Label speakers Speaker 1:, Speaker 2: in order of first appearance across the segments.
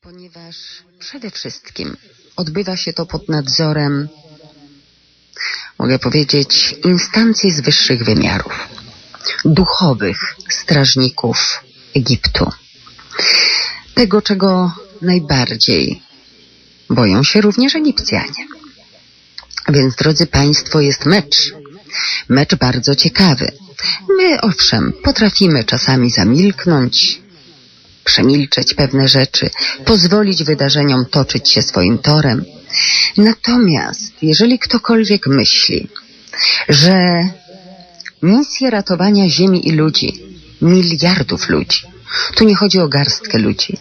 Speaker 1: Ponieważ przede wszystkim odbywa się to pod nadzorem, mogę powiedzieć, instancji z wyższych wymiarów, duchowych strażników Egiptu. Tego, czego najbardziej boją się również Egipcjanie. Więc, drodzy Państwo, jest mecz. Mecz bardzo ciekawy. My, owszem, potrafimy czasami zamilknąć, przemilczeć pewne rzeczy, pozwolić wydarzeniom toczyć się swoim torem. Natomiast, jeżeli ktokolwiek myśli, że misję ratowania Ziemi i ludzi, miliardów ludzi, tu nie chodzi o garstkę ludzi,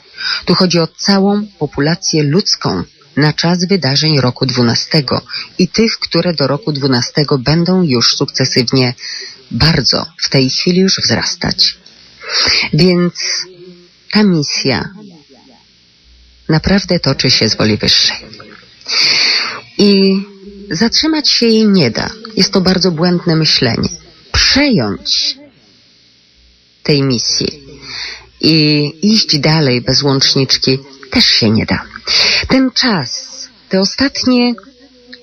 Speaker 1: tu chodzi o całą populację ludzką na czas wydarzeń roku 12 i tych, które do roku 12 będą już sukcesywnie bardzo w tej chwili już wzrastać. Więc ta misja naprawdę toczy się z woli wyższej. I zatrzymać się jej nie da. Jest to bardzo błędne myślenie. Przejąć tej misji i iść dalej bez łączniczki też się nie da. Ten czas, te ostatnie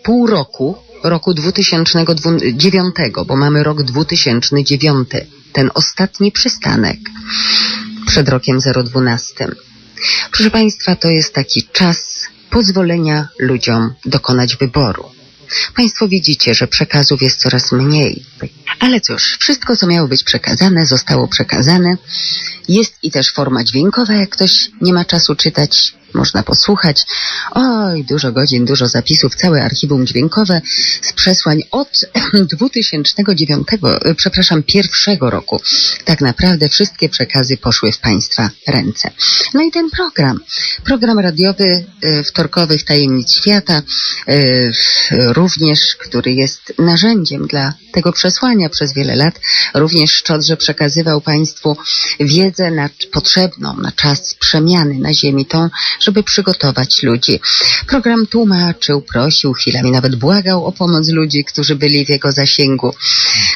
Speaker 1: pół roku, roku 2009, bo mamy rok 2009, ten ostatni przystanek przed rokiem 012. Proszę Państwa, to jest taki czas pozwolenia ludziom dokonać wyboru. Państwo widzicie, że przekazów jest coraz mniej. Ale cóż, wszystko, co miało być przekazane, zostało przekazane. Jest i też forma dźwiękowa, jak ktoś nie ma czasu czytać, można posłuchać. Oj, dużo godzin, dużo zapisów, całe archiwum dźwiękowe z przesłań od 2009, e, przepraszam, pierwszego roku. Tak naprawdę wszystkie przekazy poszły w Państwa ręce. No i ten program, program radiowy e, wtorkowych tajemnic świata, e, również, który jest narzędziem dla tego przesłania przez wiele lat, również Szczodrze przekazywał Państwu wiedzę na, potrzebną na czas przemiany na Ziemi, tą, żeby przygotować ludzi. Program tłumaczył, prosił, chwilami nawet błagał o pomoc ludzi, którzy byli w jego zasięgu.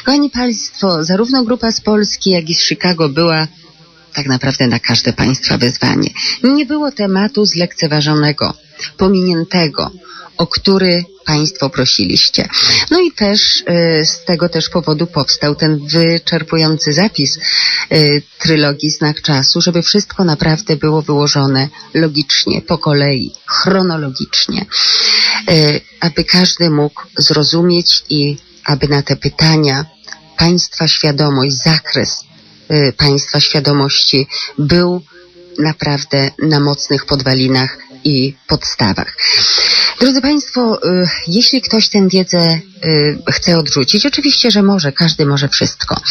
Speaker 1: Kochani Państwo, zarówno grupa z Polski, jak i z Chicago była tak naprawdę na każde państwa wyzwanie. Nie było tematu zlekceważonego, pominiętego, o który Państwo prosiliście. No i też y, z tego też powodu powstał ten wyczerpujący zapis y, trylogii Znak Czasu, żeby wszystko naprawdę było wyłożone logicznie, po kolei, chronologicznie, y, aby każdy mógł zrozumieć i aby na te pytania Państwa świadomość, zakres Państwa świadomości był naprawdę na mocnych podwalinach i podstawach. Drodzy Państwo, y, jeśli ktoś tę wiedzę y, chce odrzucić, oczywiście, że może, każdy może wszystko.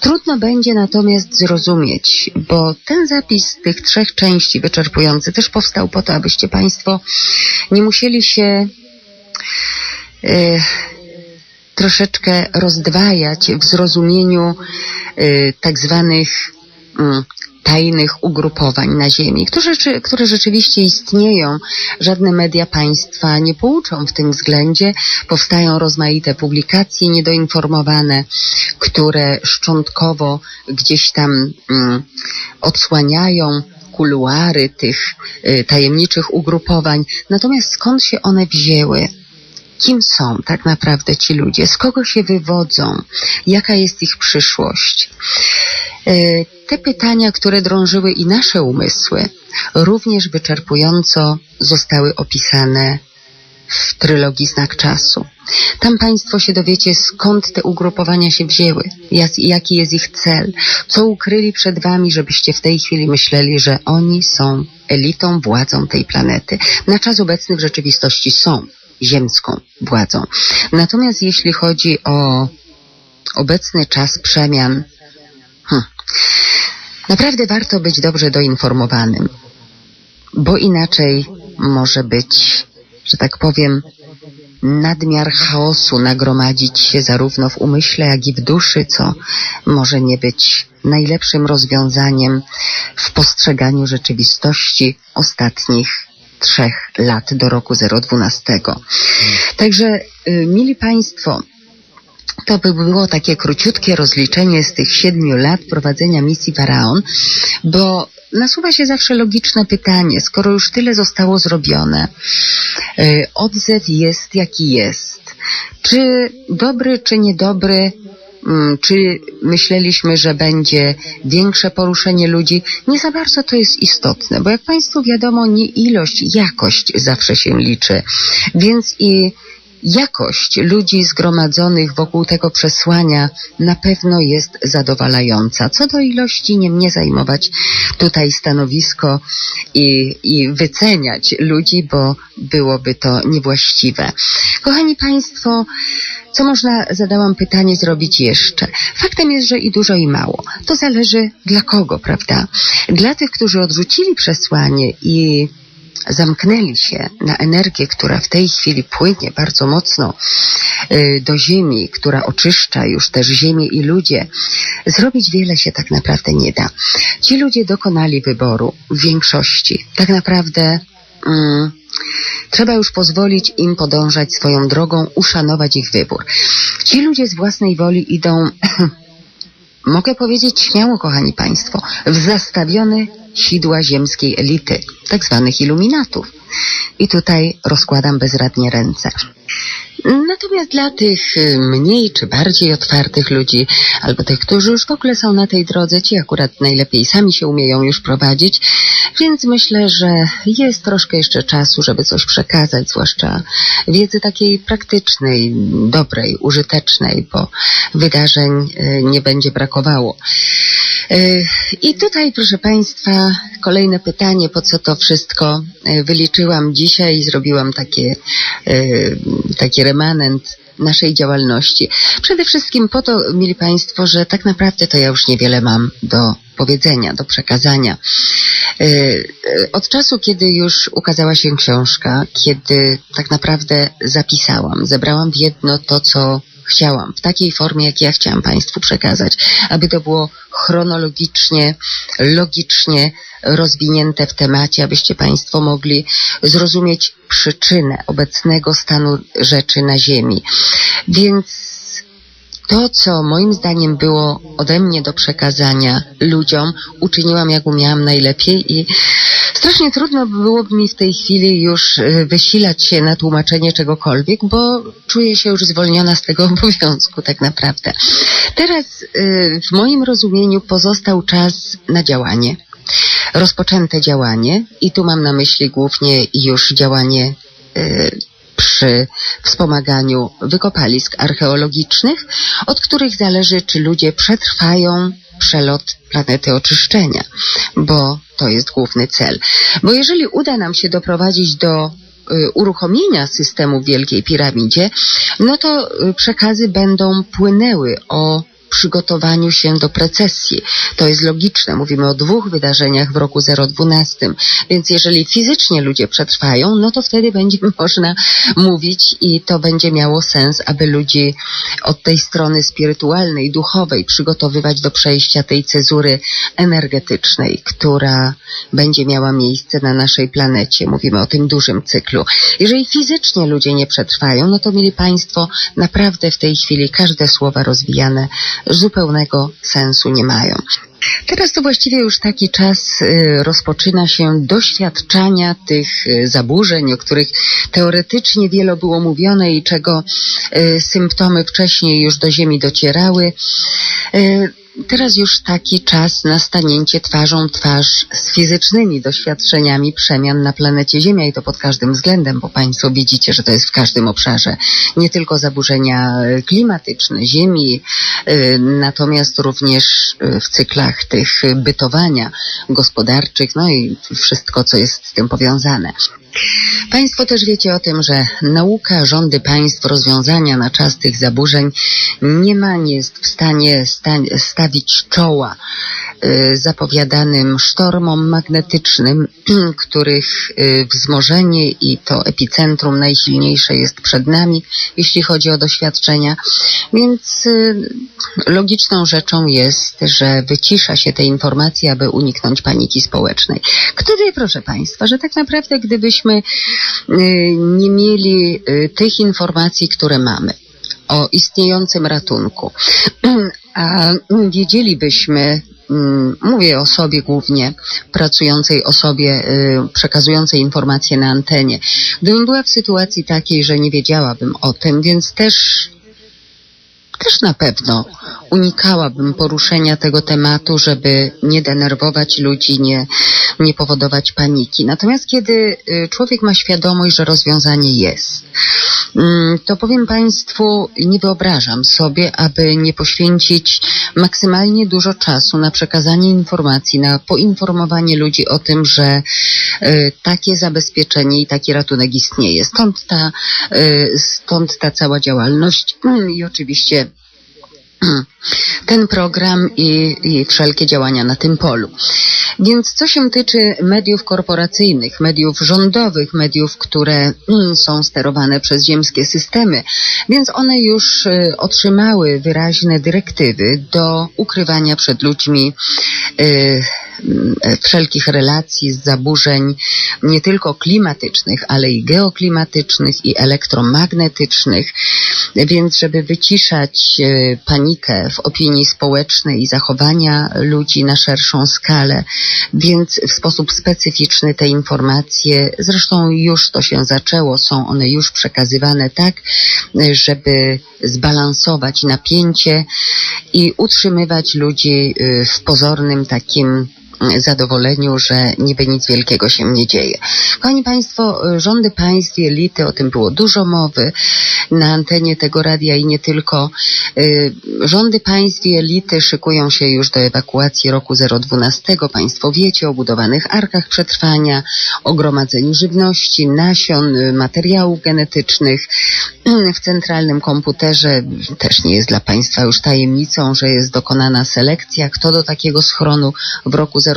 Speaker 1: Trudno będzie natomiast zrozumieć, bo ten zapis tych trzech części wyczerpujący też powstał po to, abyście Państwo nie musieli się y, troszeczkę rozdwajać w zrozumieniu tak zwanych mm, tajnych ugrupowań na Ziemi, które, które rzeczywiście istnieją. Żadne media państwa nie pouczą w tym względzie. Powstają rozmaite publikacje niedoinformowane, które szczątkowo gdzieś tam mm, odsłaniają kuluary tych y, tajemniczych ugrupowań. Natomiast skąd się one wzięły? Kim są tak naprawdę ci ludzie, z kogo się wywodzą, jaka jest ich przyszłość. E, te pytania, które drążyły i nasze umysły, również wyczerpująco zostały opisane w trylogii Znak Czasu. Tam Państwo się dowiecie, skąd te ugrupowania się wzięły, jaki jest ich cel, co ukryli przed Wami, żebyście w tej chwili myśleli, że oni są elitą, władzą tej planety. Na czas obecny w rzeczywistości są ziemską władzą. Natomiast jeśli chodzi o obecny czas przemian, hmm, naprawdę warto być dobrze doinformowanym, bo inaczej może być, że tak powiem, nadmiar chaosu nagromadzić się zarówno w umyśle, jak i w duszy, co może nie być najlepszym rozwiązaniem w postrzeganiu rzeczywistości ostatnich trzech lat do roku 012. Także, y, mili Państwo, to by było takie króciutkie rozliczenie z tych siedmiu lat prowadzenia misji Faraon, bo nasuwa się zawsze logiczne pytanie, skoro już tyle zostało zrobione, y, odzew jest jaki jest. Czy dobry, czy niedobry, czy myśleliśmy, że będzie większe poruszenie ludzi? Nie za bardzo to jest istotne, bo jak Państwu wiadomo, nie ilość, jakość zawsze się liczy. Więc i jakość ludzi zgromadzonych wokół tego przesłania na pewno jest zadowalająca. Co do ilości, nie mnie zajmować tutaj stanowisko i, i wyceniać ludzi, bo byłoby to niewłaściwe. Kochani Państwo, co można, zadałam pytanie, zrobić jeszcze? Faktem jest, że i dużo, i mało. To zależy dla kogo, prawda? Dla tych, którzy odrzucili przesłanie i zamknęli się na energię, która w tej chwili płynie bardzo mocno y, do ziemi, która oczyszcza już też ziemię i ludzie, zrobić wiele się tak naprawdę nie da. Ci ludzie dokonali wyboru w większości. Tak naprawdę mm, trzeba już pozwolić im podążać swoją drogą, uszanować ich wybór. Ci ludzie z własnej woli idą mogę powiedzieć śmiało, kochani Państwo, w zastawione sidła ziemskiej elity, tak zwanych iluminatów. I tutaj rozkładam bezradnie ręce. Natomiast dla tych y, mniej czy bardziej otwartych ludzi, albo tych, którzy już w ogóle są na tej drodze, ci akurat najlepiej sami się umieją już prowadzić, więc myślę, że jest troszkę jeszcze czasu, żeby coś przekazać, zwłaszcza wiedzy takiej praktycznej, dobrej, użytecznej, bo wydarzeń y, nie będzie brakowało. Y, I tutaj, proszę Państwa, kolejne pytanie, po co to wszystko wyliczyłam dzisiaj i zrobiłam takie, takie remanent naszej działalności. Przede wszystkim po to, mili Państwo, że tak naprawdę to ja już niewiele mam do powiedzenia, do przekazania. Od czasu, kiedy już ukazała się książka, kiedy tak naprawdę zapisałam, zebrałam w jedno to, co chciałam, w takiej formie, jak ja chciałam Państwu przekazać, aby to było chronologicznie, logicznie rozwinięte w temacie, abyście Państwo mogli zrozumieć przyczynę obecnego stanu rzeczy na Ziemi. Więc to, co moim zdaniem było ode mnie do przekazania ludziom, uczyniłam jak umiałam najlepiej i strasznie trudno byłoby mi w tej chwili już y, wysilać się na tłumaczenie czegokolwiek, bo czuję się już zwolniona z tego obowiązku tak naprawdę. Teraz y, w moim rozumieniu pozostał czas na działanie. Rozpoczęte działanie i tu mam na myśli głównie już działanie y, przy wspomaganiu wykopalisk archeologicznych, od których zależy, czy ludzie przetrwają przelot planety oczyszczenia, bo to jest główny cel. Bo jeżeli uda nam się doprowadzić do y, uruchomienia systemu w Wielkiej Piramidzie, no to y, przekazy będą płynęły o przygotowaniu się do precesji. To jest logiczne. Mówimy o dwóch wydarzeniach w roku 012. Więc jeżeli fizycznie ludzie przetrwają, no to wtedy będzie można mówić i to będzie miało sens, aby ludzi od tej strony spirytualnej, duchowej przygotowywać do przejścia tej cezury energetycznej, która będzie miała miejsce na naszej planecie. Mówimy o tym dużym cyklu. Jeżeli fizycznie ludzie nie przetrwają, no to mieli Państwo naprawdę w tej chwili każde słowa rozwijane zupełnego sensu nie mają. Teraz to właściwie już taki czas y, rozpoczyna się doświadczania tych y, zaburzeń, o których teoretycznie wiele było mówione i czego y, symptomy wcześniej już do Ziemi docierały teraz już taki czas na stanięcie twarzą twarz z fizycznymi doświadczeniami przemian na planecie Ziemia i to pod każdym względem, bo Państwo widzicie, że to jest w każdym obszarze. Nie tylko zaburzenia e, klimatyczne Ziemi, e, natomiast również e, w cyklach tych bytowania gospodarczych, no i wszystko, co jest z tym powiązane. Państwo też wiecie o tym, że nauka, rządy państw, rozwiązania na czas tych zaburzeń nie ma, nie jest w stanie sta- stawić czoła zapowiadanym sztormom magnetycznym, których y, wzmożenie i to epicentrum najsilniejsze jest przed nami, jeśli chodzi o doświadczenia. Więc y, logiczną rzeczą jest, że wycisza się te informacje, aby uniknąć paniki społecznej. Wie, proszę Państwa, że tak naprawdę gdybyśmy nie mieli tych informacji, które mamy, o istniejącym ratunku, A mm, wiedzielibyśmy, mm, mówię o sobie głównie, pracującej osobie, y, przekazującej informacje na antenie, gdybym była w sytuacji takiej, że nie wiedziałabym o tym, więc też też na pewno unikałabym poruszenia tego tematu, żeby nie denerwować ludzi, nie, nie powodować paniki. Natomiast kiedy y, człowiek ma świadomość, że rozwiązanie jest, to powiem Państwu, nie wyobrażam sobie, aby nie poświęcić maksymalnie dużo czasu na przekazanie informacji, na poinformowanie ludzi o tym, że y, takie zabezpieczenie i taki ratunek istnieje. Stąd ta, y, stąd ta cała działalność Mm, i oczywiście ten program i, i wszelkie działania na tym polu. Więc co się tyczy mediów korporacyjnych, mediów rządowych, mediów, które mm, są sterowane przez ziemskie systemy, więc one już y, otrzymały wyraźne dyrektywy do ukrywania przed ludźmi y, wszelkich relacji z zaburzeń nie tylko klimatycznych, ale i geoklimatycznych i elektromagnetycznych. Więc żeby wyciszać y, panikę w opinii społecznej i zachowania ludzi na szerszą skalę, więc w sposób specyficzny te informacje, zresztą już to się zaczęło, są one już przekazywane tak, y, żeby zbalansować napięcie i utrzymywać ludzi y, w pozornym takim zadowoleniu, że niby nic wielkiego się nie dzieje. Kochani Państwo, rządy państw i elity, o tym było dużo mowy na antenie tego radia i nie tylko. Y, Rządy państw i elity szykują się już do ewakuacji roku 012. Państwo wiecie o budowanych arkach przetrwania, o gromadzeniu żywności, nasion, y, materiałów genetycznych. W centralnym komputerze też nie jest dla Państwa już tajemnicą, że jest dokonana selekcja, kto do takiego schronu w roku 012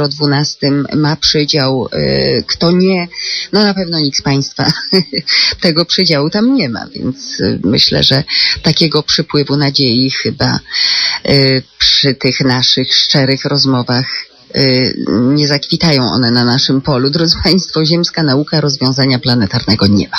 Speaker 1: ma przydział, y, kto nie, no na pewno nikt z Państwa tego przydziału tam nie ma, więc y, myślę, że takiego przypływu nadziei chyba y, przy tych naszych szczerych rozmowach nie zakwitają one na naszym polu. Drodzy Państwo, ziemska nauka rozwiązania planetarnego nie ma.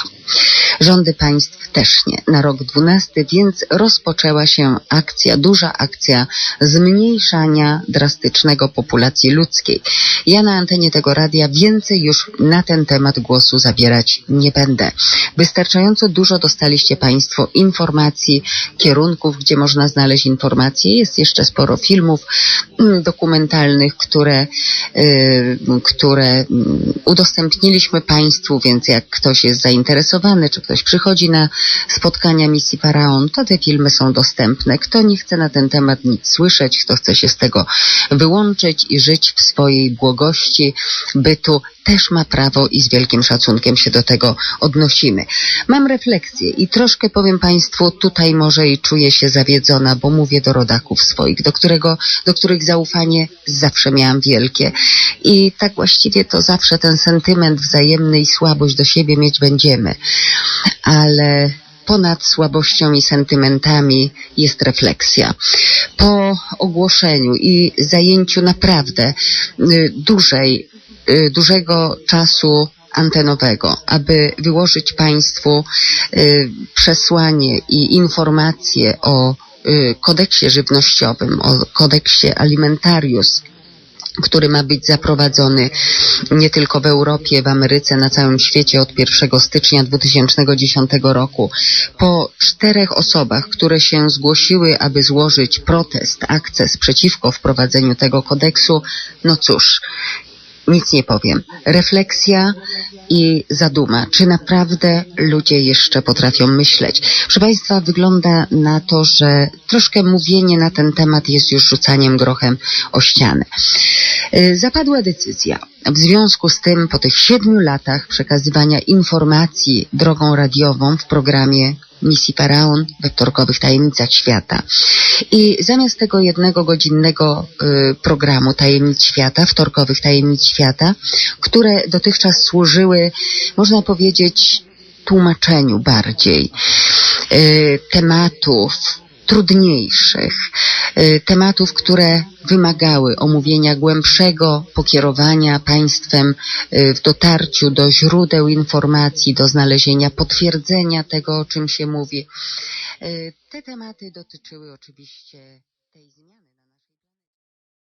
Speaker 1: Rządy państw też nie. Na rok 12, więc rozpoczęła się akcja, duża akcja zmniejszania drastycznego populacji ludzkiej. Ja na antenie tego radia więcej już na ten temat głosu zabierać nie będę. Wystarczająco dużo dostaliście Państwo informacji, kierunków, gdzie można znaleźć informacje. Jest jeszcze sporo filmów mm, dokumentalnych, które, y, które mm, udostępniliśmy Państwu, więc jak ktoś jest zainteresowany, czy ktoś przychodzi na spotkania misji Faraon, to te filmy są dostępne. Kto nie chce na ten temat nic słyszeć, kto chce się z tego wyłączyć i żyć w swojej błogości bytu, też ma prawo i z wielkim szacunkiem się do tego odnosimy. Mam refleksję i troszkę powiem Państwu, tutaj może i czuję się zawiedzona, bo mówię do rodaków swoich, do, którego, do których zaufanie zawsze miałam wielkie. I tak właściwie to zawsze ten sentyment wzajemny i słabość do siebie mieć będziemy. Ale ponad słabością i sentymentami jest refleksja. Po ogłoszeniu i zajęciu naprawdę y, dużej, dużego czasu antenowego, aby wyłożyć Państwu y, przesłanie i informacje o y, kodeksie żywnościowym, o kodeksie alimentarius, który ma być zaprowadzony nie tylko w Europie, w Ameryce, na całym świecie od 1 stycznia 2010 roku. Po czterech osobach, które się zgłosiły, aby złożyć protest, akces przeciwko wprowadzeniu tego kodeksu, no cóż, nic nie powiem. Refleksja i zaduma. Czy naprawdę ludzie jeszcze potrafią myśleć? Proszę Państwa, wygląda na to, że troszkę mówienie na ten temat jest już rzucaniem grochem o ścianę. Y, Zapadła decyzja. W związku z tym, po tych siedmiu latach przekazywania informacji drogą radiową w programie misji Faraon we wtorkowych tajemnicach świata. I zamiast tego jednego godzinnego y, programu Tajemnic Świata, wtorkowych Tajemnic Świata, które dotychczas służyły, można powiedzieć, tłumaczeniu bardziej y, tematów trudniejszych, y, tematów, które wymagały omówienia głębszego pokierowania państwem y, w dotarciu do źródeł informacji, do znalezienia potwierdzenia tego, o czym się mówi. Y, Te tematy dotyczyły oczywiście